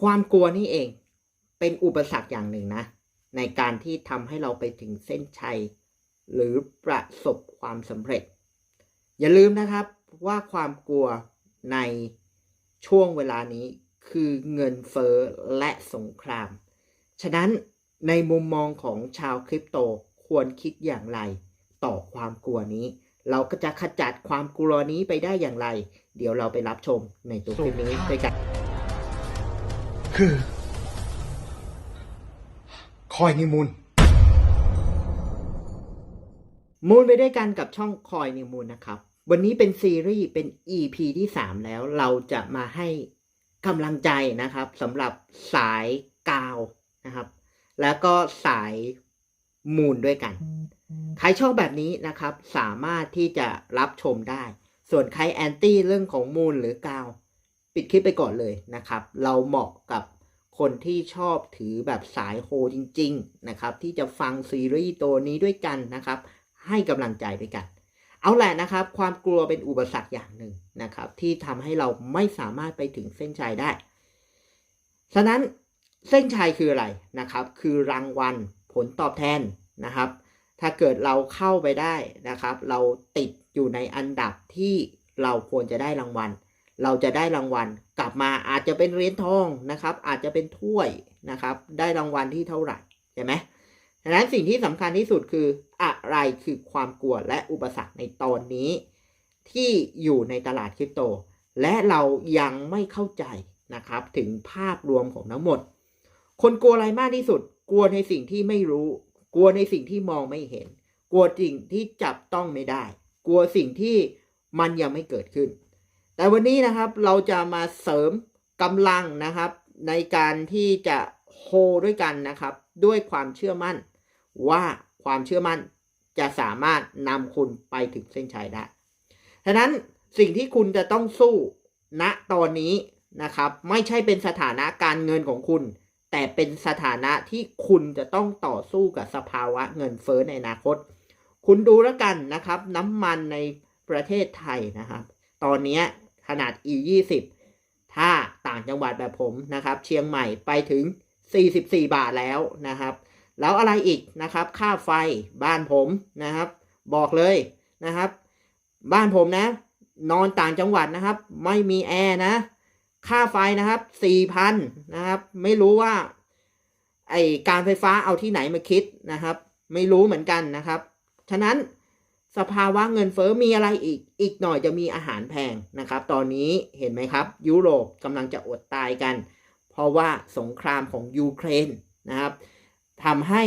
ความกลัวนี่เองเป็นอุปสรรคอย่างหนึ่งนะ ในการที่ทำให้เราไปถึงเส้นชัย หรือประสบความสำเร็จ อย่าลืมนะครับว่าความกลัวในช่วงเวลานี้คือเงินเฟ้อและสงคราม ฉะนั้นในมุมมองของชาวคริปโตควรคิดอย่างไร ต่อความกลัวนี้ เราก็จะขจัดความกลัวนี้ไปได้อย่างไร เดี๋ยวเราไปรับชมในตัวคลิปนี้ด้วยกัน คือ คอยนิมูลมูลไปด้วยกันกับช่องคอยนิมูลนะครับ วันนี้เป็นซีรีส์เป็น EP ที่ 3 แล้วเราจะมาให้กำลังใจนะครับสำหรับสายกาวนะครับ แล้วก็สายมูลด้วยกัน ใครชอบแบบนี้นะครับ สามารถที่จะรับชมได้ ส่วนใครแอนตี้เรื่องของมูลหรือกาว ปิดคลิปไปก่อนเลยนะครับ เราเหมาะกับคนที่ชอบถือแบบสายโฮจริง ๆ นะครับ ที่จะฟังซีรีส์ตัวนี้ด้วยกันนะครับ ให้กำลังใจด้วยกัน เอาแหละนะครับ ความกลัวเป็นอุปสรรคอย่างหนึ่งนะครับ ที่ทำให้เราไม่สามารถไปถึงเส้นชัยได้ ฉะนั้นเส้นชัยคืออะไรนะครับ คือรางวัลผลตอบแทนนะครับ ถ้าเกิดเราเข้าไปได้นะครับ เราติดอยู่ในอันดับที่เราควรจะได้รางวัล เราจะได้รางวัลกลับมาอาจจะเป็นเหรียญทองนะครับ อาจจะเป็นถ้วยนะครับ ได้รางวัลที่เท่าไหร่ใช่ไหมดังนั้นสิ่งที่สำคัญที่สุดคืออะไรคือความกลัวและอุปสรรคในตอนนี้ ที่อยู่ในตลาดคริปโต และเรายังไม่เข้าใจนะครับ ถึงภาพรวมของทั้งหมด คนกลัวอะไรมากที่สุด กลัวในสิ่งที่ไม่รู้ กลัวในสิ่งที่มองไม่เห็น กลัวสิ่งที่จับต้องไม่ได้ กลัวสิ่งที่มันยังไม่เกิดขึ้น แต่วันนี้นะครับเราจะมาเสริมกำลังนะครับ ในการที่จะโฮด้วยกันนะครับ ด้วยความเชื่อมั่น ว่าความเชื่อมั่นจะสามารถนำคุณไปถึงเส้นชัยได้ฉะนั้นสิ่งที่คุณจะต้องสู้ณตอนนี้นะครับ ไม่ใช่เป็นสถานะการเงินของคุณ แต่เป็นสถานะที่คุณจะต้องต่อสู้กับสภาวะเงินเฟ้อในอนาคต คุณดูแล้วกันนะครับ น้ำมันในประเทศไทยนะครับ ตอนนี้ ขนาด E 20ถ้าต่างจังหวัดแบบผมนะครับ เชียงใหม่ไปถึง 44 บาทแล้วนะครับ แล้วอะไรอีกนะครับ ค่าไฟบ้านผมนะครับ บอกเลยนะครับ บ้านผมนะ นอนต่างจังหวัดนะครับ ไม่มีแอร์นะ ค่าไฟนะครับสี่พันนะครับ ไม่รู้ว่า ไอการไฟฟ้าเอาที่ไหนมาคิดนะครับ ไม่รู้เหมือนกันนะครับ ฉะนั้น สภาวะเงินเฟ้อมีอะไรอีก อีกหน่อยจะมีอาหารแพงนะครับ ตอนนี้เห็นไหมครับ ยุโรปกำลังจะอดตายกัน เพราะว่าสงครามของยูเครนนะครับทำให้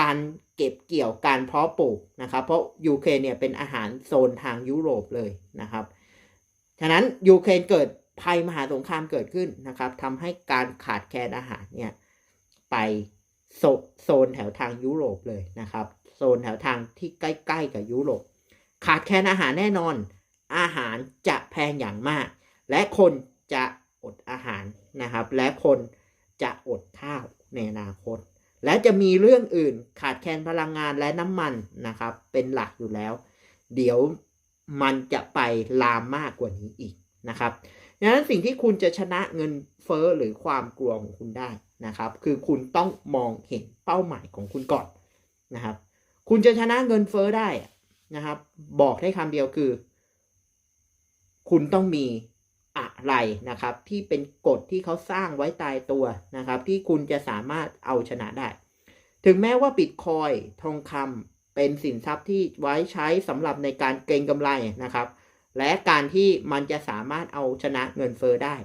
การเก็บเกี่ยวการเพาะปลูกนะครับ เพราะยูเครนเนี่ยเป็นอาหารโซนทางยุโรปเลยนะครับ ฉะนั้นยูเครนเกิดภัยมหาสงครามเกิดขึ้นนะครับทำให้การขาดแคลนอาหารเนี่ยไปโซโซนแถวทางยุโรปเลยนะครับ โซนแถวทางที่ใกล้ๆกับยุโรปขาดแคลนอาหารแน่นอน อาหารจะแพงอย่างมาก และคนจะอดอาหารนะครับ และคนจะอดข้าวในอนาคต และจะมีเรื่องอื่นขาดแคลนพลังงานและน้ำมันนะครับ เป็นหลักอยู่แล้ว เดี๋ยวมันจะไปลามมากกว่านี้อีกนะครับดังนั้นสิ่งที่คุณจะชนะเงินเฟ้อหรือความกลัวของคุณได้นะครับ คือคุณต้องมองเห็นเป้าหมายของคุณก่อนนะครับ คุณจะชนะเงินเฟ้อได้นะครับ บอกได้คำเดียวคือ คุณต้องมีอะไรนะครับ ที่เป็นกฎที่เขาสร้างไว้ตายตัวนะครับ ที่คุณจะสามารถเอาชนะได้ ถึงแม้ว่าบิตคอยทองคำเป็นสินทรัพย์ที่ไว้ใช้สำหรับในการเก็งกำไรนะครับ และการที่มันจะสามารถเอาชนะเงินเฟอ้อได้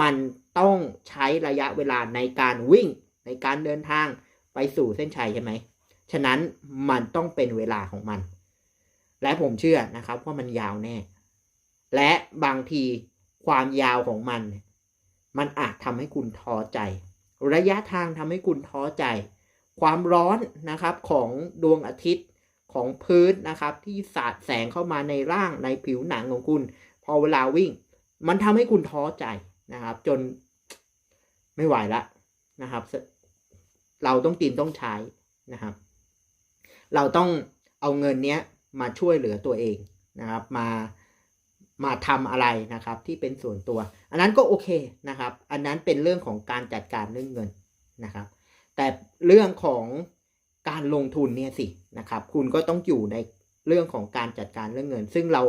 มันต้องใช้ระยะเวลาในการวิ่งในการเดินทางไปสู่เส้นชัยใช่ไหม ฉะนั้นมันต้องเป็นเวลาของมัน และผมเชื่อนะครับว่ามันยาวแน่ และบางทีความยาวของมัน มันอาจทำให้คุณท้อใจ ระยะทางทำให้คุณท้อใจ ความร้อนนะครับของดวงอาทิตย์ของพื้นนะครับ ที่สาดแสงเข้ามาในร่างในผิวหนังของคุณ พอเวลาวิ่ง มันทำให้คุณท้อใจนะครับ จนไม่ไหวละนะครับ เราต้องกินต้องใช้นะครับ เราต้องเอาเงินเนี้ยมาช่วยเหลือตัวเองนะครับ มามาทำอะไรนะครับ ที่เป็นส่วนตัว อันนั้นก็โอเคนะครับ อันนั้นเป็นเรื่องของการจัดการเรื่องเงินนะครับ แต่เรื่องของการลงทุนเนี่ยสินะครับ คุณก็ต้องอยู่ในเรื่องของการจัดการเรื่องเงิน ซึ่งเรา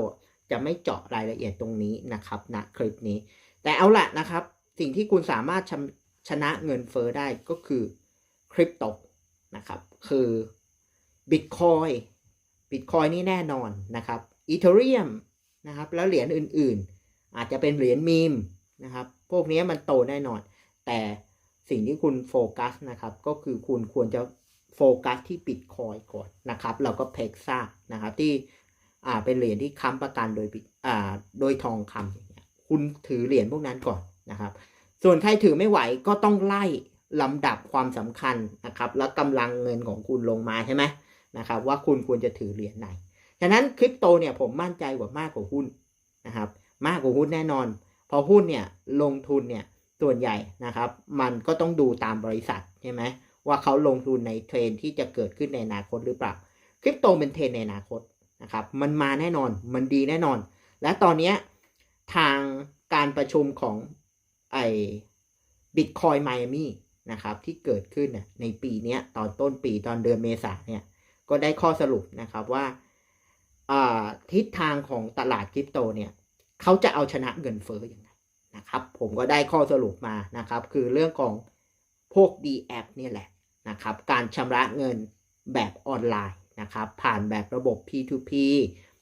จะไม่เจาะรายละเอียดตรงนี้นะครับณคลิปนี้ แต่เอาละนะครับ สิ่งที่คุณสามารถชชนะเงินเฟอ้อได้ก็คือคริปโตนะครับ คือ บิตคอยบิตคอยนี่แน่นอนนะครับอีเทเรียมนะครับแล้วเหรียญอื่นๆ อาจจะเป็นเหรียญมีมนะครับพวกนี้มันโตแน่นอน แต่สิ่งที่คุณโฟกัสนะครับก็คือคุณควรจะโฟกัสที่บิตคอยก่อนนะครับเราก็เพกซ่านะครับที่อ่าเป็นเหรียญที่ค้ำประกันโดยอ่าโดยทองคำอย่างเงี้ยคุณถือเหรียญพวกนั้นก่อนนะครับ ส่วนใครถือไม่ไหวก็ต้องไล่ลำดับความสำคัญนะครับ แล้วกำลังเงินของคุณลงมาใช่ไหม นะครับว่าคุณควรจะถือเหรียญไหน ฉะนั้นคริปโตเนี่ยผมมั่นใจกว่ามากกว่าหุ้นนะครับมากกว่าหุ้นแน่นอน พอหุ้นเนี่ยลงทุนเนี่ยส่วนใหญ่นะครับมันก็ต้องดูตามบริษัทใช่ไหมว่าเขาลงทุนในเทรนที่จะเกิดขึ้นในอนาคตหรือเปล่าคริปโตเป็นเทรนในอนาคตนะครับมันมาแน่นอนมันดีแน่นอน และตอนนี้ทางการประชุมของไอ้บิตคอยไมอามี่นะครับที่เกิดขึ้นในปีนี้ตอนต้นปีตอนเดือนเมษาเนี่ย ก็ได้ข้อสรุปนะครับว่าทิศทางของตลาดคริปโตเนี่ยเขาจะเอาชนะเงินเฟ้ออยังไงนะครับ ผมก็ได้ข้อสรุปมานะครับ คือเรื่องของพวก d a p เนี่ยแหละนะครับ การชำระเงินแบบออนไลน์นะครับ ผ่านแบบระบบ P2P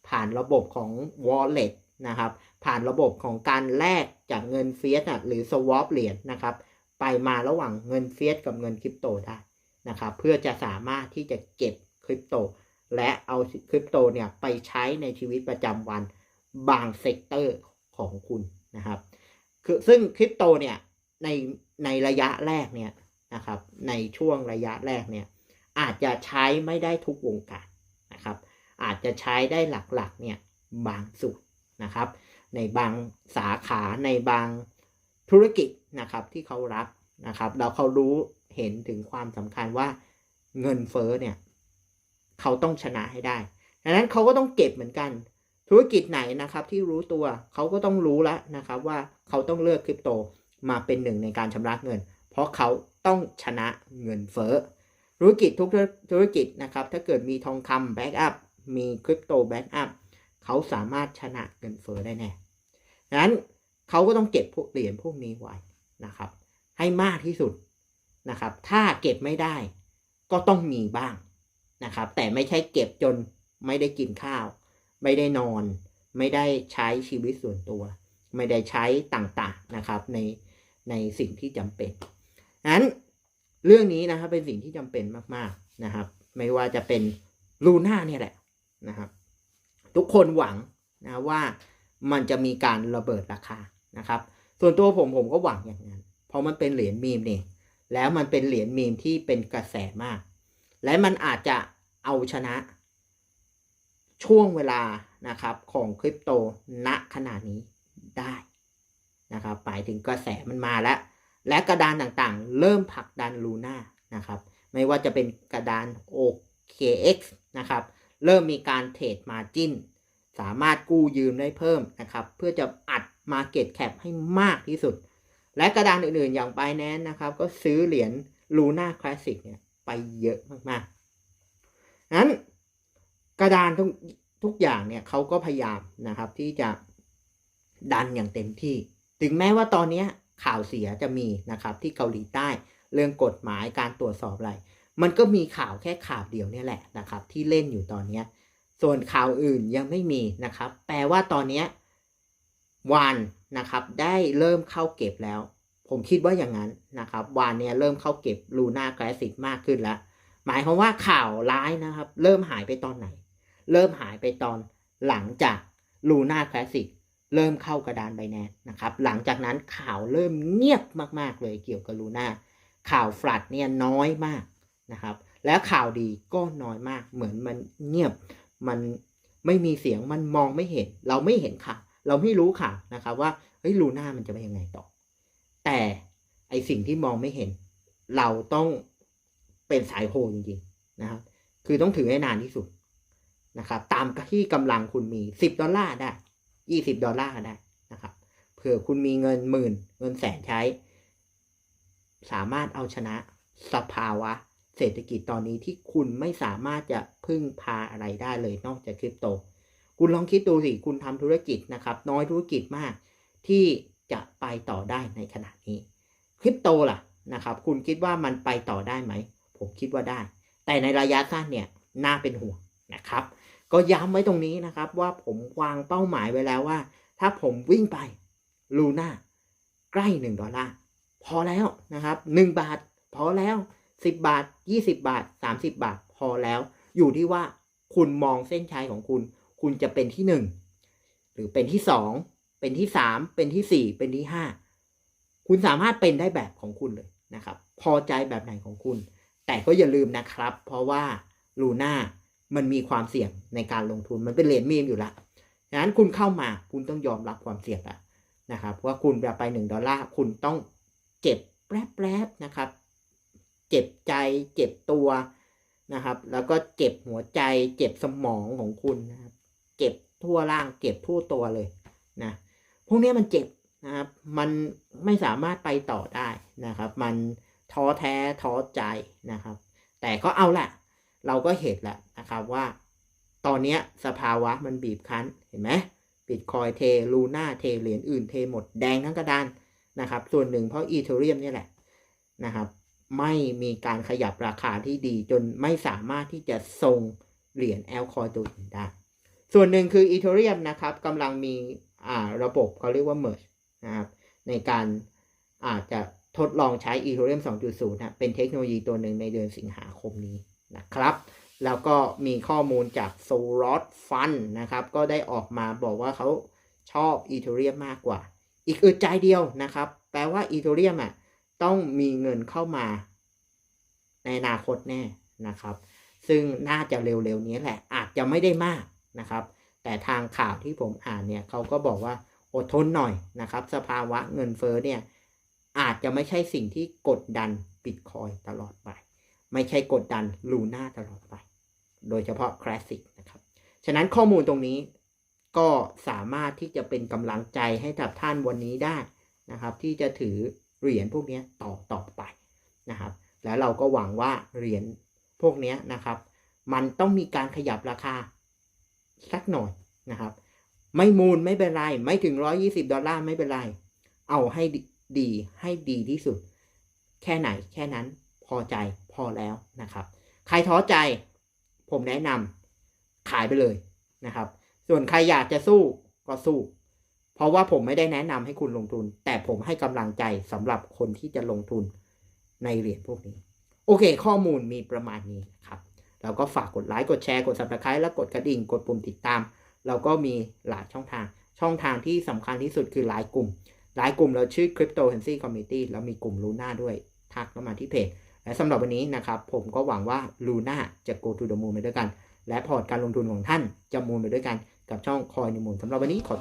ผ่านระบบของ Wallet นะครับ ผ่านระบบของการแลกจากเงินเฟียสหรือ swap เหรียญนะครับ ไปมาระหว่างเงินเฟียสกับเงินคริปโตได้นะครับ เพื่อจะสามารถที่จะเก็บ คริปโต และเอาคริปโตเนี่ยไปใช้ในชีวิตประจำวันบางเซกเตอร์ของคุณนะครับคือซึ่งคริปโตเนี่ยในในระยะแรกเนี่ยนะครับในช่วงระยะแรกเนี่ยอาจจะใช้ไม่ได้ทุกวงการนะครับอาจจะใช้ได้หลักๆเนี่ยบางส่วนนะครับในบางสาขาในบางธุรกิจนะครับที่เขารับนะครับแล้วเขารู้เห็นถึงความสำคัญว่าเงินเฟ้อเนี่ย เขาต้องชนะให้ได้ดังนั้นเขาก็ต้องเก็บเหมือนกัน ธุรกิจไหนนะครับที่รู้ตัวเขาก็ต้องรู้แล้วนะครับว่าเขาต้องเลือกคริปโตมาเป็นหนึ่งในการชำระเงิน เพราะเขาต้องชนะเงินเฟ้อธุรกิจทุกธุรกิจนะครับถ้าเกิดมีทองคำแบ็กอัพมีคริปโตแบ็กอัพเขาสามารถชนะเงินเฟ้อได้แน่ดังนั้นเขาก็ต้องเก็บพวกเหรียญพวกนี้ไว้นะครับ ให้มากที่สุดนะครับ ถ้าเก็บไม่ได้ก็ต้องมีบ้าง นะครับ แต่ไม่ใช่เก็บจนไม่ได้กินข้าว ไม่ได้นอน ไม่ได้ใช้ชีวิตส่วนตัว ไม่ได้ใช้ต่างๆนะครับ ในในสิ่งที่จำเป็นนั้นเรื่องนี้นะครับเป็นสิ่งที่จำเป็นมากๆนะครับ ไม่ว่าจะเป็นลูน่าเนี่ยแหละนะครับ ทุกคนหวังนะว่ามันจะมีการระเบิดราคานะครับ ส่วนตัวผมผมก็หวังอย่างนั้น เพราะมันเป็นเหรียญมีมเนี่ยแล้วมันเป็นเหรียญมีมที่เป็นกระแสมาก และมันอาจจะเอาชนะ ช่วงเวลานะครับของคริปโตณขนาดนี้ได้นะครับหมายถึงกระแสมันมาแล้ว และกระดานต่างๆ เริ่มผลักดันลูน่านะครับไม่ว่าจะเป็นกระดาน OKX นะครับเริ่มมีการเทรดมาจิ้น สามารถกู้ยืมได้เพิ่มนะครับ เพื่อจะอัด Market Cap ให้มากที่สุด และกระดานอื่นๆ อย่าง Binance นะครับ ก็ซื้อเหรียญ Luna Classic เนี่ย ไปเยอะมากๆนั้นกระดานทุกทุกอย่างเนี่ยเขาก็พยายามนะครับที่จะดันอย่างเต็มที่ ถึงแม้ว่าตอนนี้ข่าวเสียจะมีนะครับที่เกาหลีใต้เรื่องกฎหมายการตรวจสอบอะไร มันก็มีข่าวแค่ข่าวเดียวเนี่ยแหละนะครับ ที่เล่นอยู่ตอนนี้ส่วนข่าวอื่นยังไม่มีนะครับ แปลว่าตอนนี้วานนะครับ ได้เริ่มเข้าเก็บแล้ว ผมคิดว่าอย่างนั้นนะครับวานเนี่ยเริ่มเข้าเก็บลูน่าแกลสิกมากขึ้นแล้ว หมายความว่าข่าวร้ายนะครับ เริ่มหายไปตอนไหน เริ่มหายไปตอนหลังจากลูน่าแคลสิกเริ่มเข้ากระดานไบแนนนะครับ หลังจากนั้นข่าวเริ่มเงียบมาก ๆ เลยเกี่ยวกับลูน่าข่าวฟลัดเนี่ยน้อยมากนะครับ แล้วข่าวดีก็น้อยมาก เหมือนมันเงียบ มันไม่มีเสียง มันมองไม่เห็น เราไม่เห็นข่าว เราไม่รู้ข่าวนะครับว่า เฮ้ยลูน่ามันจะไปยังไงต่อ แต่ไอสิ่งที่มองไม่เห็น เราต้องเป็นสายโฮจริงๆนะครับ คือต้องถือให้นานที่สุดนะครับ ตามที่กำลังคุณมีสิบดอลลาร์ได้ยี่สิบดอลลาร์ก็ได้นะครับเผื่อคุณมีเงินหมื่น เงินแสนใช้ สามารถเอาชนะสภาวะ เศรษฐกิจตอนนี้ที่คุณไม่สามารถจะพึ่งพาอะไรได้เลยนอกจากคริปโต คุณลองคิดดูสิ คุณทำธุรกิจนะครับ น้อยธุรกิจมากที่ จะไปต่อได้ในขณะนี้คริปโตล่ะนะครับ คุณคิดว่ามันไปต่อได้ไหม ผมคิดว่าได้ แต่ในระยะสั้นเนี่ยน่าเป็นห่วงนะครับ ก็ย้ำไว้ตรงนี้นะครับว่าผมวางเป้าหมายไว้แล้วว่า ถ้าผมวิ่งไปลูน่าใกล้หนึ่งดอลลาร์พอแล้วนะครับหนึ่งบาท พอแล้วสิบบาทยี่สิบาทสามสิบาท พอแล้ว อยู่ที่ว่าคุณมองเส้นชัยของคุณ คุณจะเป็นที่หนึ่งหรือเป็นที่สอง เป็นที่สามเป็นที่สี่เป็นที่ห้าคุณสามารถเป็นได้แบบของคุณเลยนะครับ พอใจแบบไหนของคุณ แต่ก็อย่าลืมนะครับ เพราะว่าลูน่ามันมีความเสี่ยงในการลงทุนมันเป็นเหรียญมีมอยู่แล้วดังนั้นคุณเข้ามาคุณต้องยอมรับความเสี่ยงล้วนะครับ ว่าคุณจะไปหนึ่งดอลลาร์คุณต้องเจ็บแป๊บๆนะครับ เจ็บใจ เจ็บตัวนะครับ แล้วก็เจ็บหัวใจ เจ็บสมองของคุณนะครับ เจ็บทั่วร่าง เจ็บทั่วตัวเลยนะ พวกนี้มันเจ็บนะครับ มันไม่สามารถไปต่อได้นะครับ มันท้อแท้ท้อใจนะครับ แต่ก็เอาแหละเราก็เห็นแหละนะครับว่า ตอนนี้สภาวะมันบีบคั้นเห็นไหมบิตคอยเทลูน่าเทเหรียญอื่นเทหมดแดงทั้งกระดานนะครับ ส่วนหนึ่งเพราะอีเทเรียมนี่แหละนะครับ ไม่มีการขยับราคาที่ดีจนไม่สามารถที่จะทรงเหรียญแอลคอยตัวอื่นได้ ส่วนหนึ่งคืออีเทเรียมนะครับกำลังมี ระบบเขาเรียกว่า merge นะครับในการอาจจะทดลองใช้ Ethereum 2.0นะเป็นเทคโนโลยีตัวหนึ่งในเดือนสิงหาคมนี้นะครับ แล้วก็มีข้อมูลจาก s o r o t Fund นะครับ ก็ได้ออกมาบอกว่าเขาชอบ Ethereum มากกว่า อีกอึดใจเดียวนะครับ แปลว่า Ethereum อะต้องมีเงินเข้ามา ในอนาคตแน่นะครับ ซึ่งน่าจะเร็วๆนี้แหละ อาจจะไม่ได้มากนะครับ แต่ทางข่าวที่ผมอ่านเนี่ยเขาก็บอกว่าอดทนหน่อยนะครับ สภาวะเงินเฟ้อเนี่ยอาจจะไม่ใช่สิ่งที่กดดันบิตคอยตลอดไป ไม่ใช่กดดันลูน่าตลอดไป โดยเฉพาะคลาสสิกนะครับ ฉะนั้นข้อมูลตรงนี้ก็สามารถที่จะเป็นกำลังใจให้กับท่านวันนี้ได้นะครับ ที่จะถือเหรียญพวกนี้ต่อต่อไปนะครับ แล้วเราก็หวังว่าเหรียญพวกนี้นะครับ มันต้องมีการขยับราคา สักหน่อยนะครับ ไม่มูลไม่เป็นไร ไม่ถึง 120 ดอลลาร์ไม่เป็นไร เอาให้ดีให้ดีที่สุด แค่ไหนแค่นั้นพอใจพอแล้วนะครับ ใครท้อใจ ผมแนะนำขายไปเลยนะครับ ส่วนใครอยากจะสู้ก็สู้ เพราะว่าผมไม่ได้แนะนำให้คุณลงทุน แต่ผมให้กำลังใจสำหรับคนที่จะลงทุนในเหรียญพวกนี้ โอเค ข้อมูลมีประมาณนี้ครับ แล้วก็ฝากกดไลค์กดแชร์กด subscribe แล้วกดกระดิ่งกดปุ่มติดตาม เราก็มีหลายช่องทาง ช่องทางที่สำคัญที่สุดคือไลน์กลุ่มไลน์กลุ่มเราชื่อ Cryptocurrency Community แล้วมีกลุ่ม Luna ด้วยทักเข้ามาที่เพจและสำหรับวันนี้นะครับ ผมก็หวังว่า Luna จะ go to the moon ไปด้วยกัน และพอร์ตการลงทุนของท่านจะมูนไปด้วยกันกับช่องคอยในมูลสำหรับวันนี้ขอ